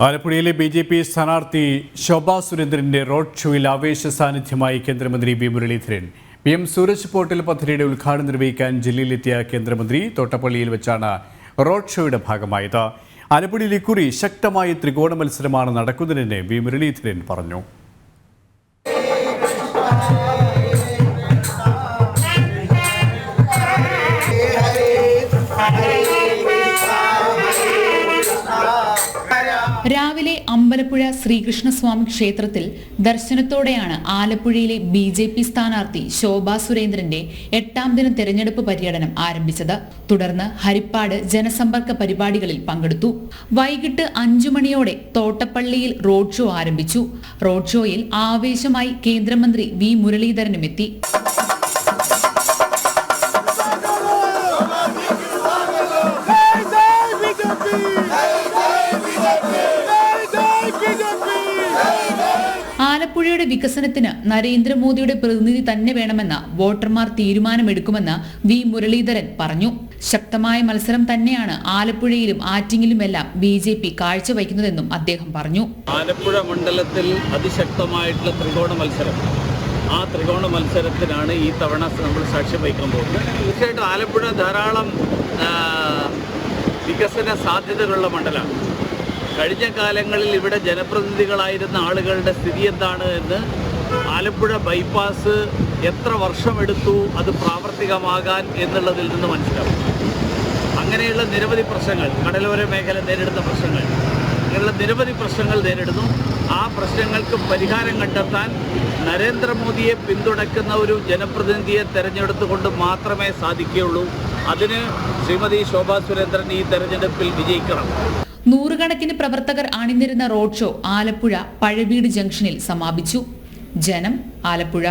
ആലപ്പുഴയിലെ B J P സ്ഥാനാർത്ഥി ശോഭാ സുരേന്ദ്രന്റെ റോഡ് ഷോയിൽ ആവേശ സാന്നിധ്യമായി കേന്ദ്രമന്ത്രി V Muraleedharan. P M Sooraj portal പദ്ധതിയുടെ ഉദ്ഘാടനം നിർവഹിക്കാൻ ജില്ലയിലെത്തിയ കേന്ദ്രമന്ത്രി തോട്ടപ്പള്ളിയിൽ വെച്ചാണ് റോഡ് ഷോയുടെ ഭാഗമായത്. ആലപ്പുഴയിൽ ഇക്കുറി ശക്തമായ ത്രികോണ മത്സരമാണ് നടക്കുന്നതെന്ന് വി മുരളീധരൻ പറഞ്ഞു. രാവിലെ അമ്പലപ്പുഴ ശ്രീകൃഷ്ണസ്വാമി ക്ഷേത്രത്തിൽ ദർശനത്തോടെയാണ് ആലപ്പുഴയിലെ ബി ജെ പി സ്ഥാനാർത്ഥി ശോഭാ സുരേന്ദ്രന്റെ എട്ടാം ദിന തെരഞ്ഞെടുപ്പ് പര്യടനം ആരംഭിച്ചത്. തുടർന്ന് ഹരിപ്പാട് ജനസമ്പർക്ക പരിപാടികളിൽ പങ്കെടുത്തു. വൈകിട്ട് അഞ്ചു മണിയോടെ തോട്ടപ്പള്ളിയിൽ റോഡ് ഷോ ആരംഭിച്ചു. റോഡ് ഷോയിൽ ആവേശമായി കേന്ദ്രമന്ത്രി വി മുരളീധരനും എത്തി. ആലപ്പുഴയുടെ വികസനത്തിന് നരേന്ദ്രമോദിയുടെ പ്രതിനിധി തന്നെ വേണമെന്ന് വോട്ടർമാർ തീരുമാനമെടുക്കുമെന്ന് വി മുരളീധരൻ പറഞ്ഞു. ശക്തമായ മത്സരം തന്നെയാണ് ആലപ്പുഴയിലും ആറ്റിങ്ങിലുമെല്ലാം ബി ജെ പി കാഴ്ചവയ്ക്കുന്നതെന്നും അദ്ദേഹം പറഞ്ഞു. ആലപ്പുഴ മണ്ഡലത്തിൽ അതിശക്തമായിട്ടുള്ള ത്രികോണ മത്സരം. ആ ത്രികോണ മത്സരത്തിനാണ് ഈ തവണ നമ്മൾ സാക്ഷ്യം വഹിക്കാൻ പോകുന്നത്. തീർച്ചയായിട്ടും ആലപ്പുഴ ധാരാളം വികസന സാധ്യതകളുള്ള മണ്ഡലമാണ്. കഴിഞ്ഞ കാലങ്ങളിൽ ഇവിടെ ജനപ്രതിനിധികളായിരുന്ന ആളുകളുടെ സ്ഥിതി എന്താണ് എന്ന് ആലപ്പുഴ ബൈപ്പാസ് എത്ര വർഷമെടുത്തു? അത് പ്രാവർത്തികമാകാൻ എന്നുള്ളതിൽ നിന്ന് മനസ്സിലാവും. അങ്ങനെയുള്ള നിരവധി പ്രശ്നങ്ങൾ കടലോര മേഖല നേരിടുന്ന പ്രശ്നങ്ങൾ അങ്ങനെയുള്ള നിരവധി പ്രശ്നങ്ങൾ നേരിടുന്നു. ആ പ്രശ്നങ്ങൾക്ക് പരിഹാരം കണ്ടെത്താൻ നരേന്ദ്രമോദിയെ പിന്തുണയ്ക്കുന്ന ഒരു ജനപ്രതിനിധിയെ തെരഞ്ഞെടുത്തുകൊണ്ട് മാത്രമേ സാധിക്കുകയുള്ളൂ. അതിന് ശ്രീമതി ശോഭാ സുരേന്ദ്രൻ ഈ തെരഞ്ഞെടുപ്പിൽ വിജയിക്കണം. നൂറുകണക്കിന് പ്രവർത്തകർ അണിനിരുന്ന റോഡ് ഷോ ആലപ്പുഴ പഴവീട് ജംഗ്ഷനിൽ സമാപിച്ചു. ജനം ആലപ്പുഴ.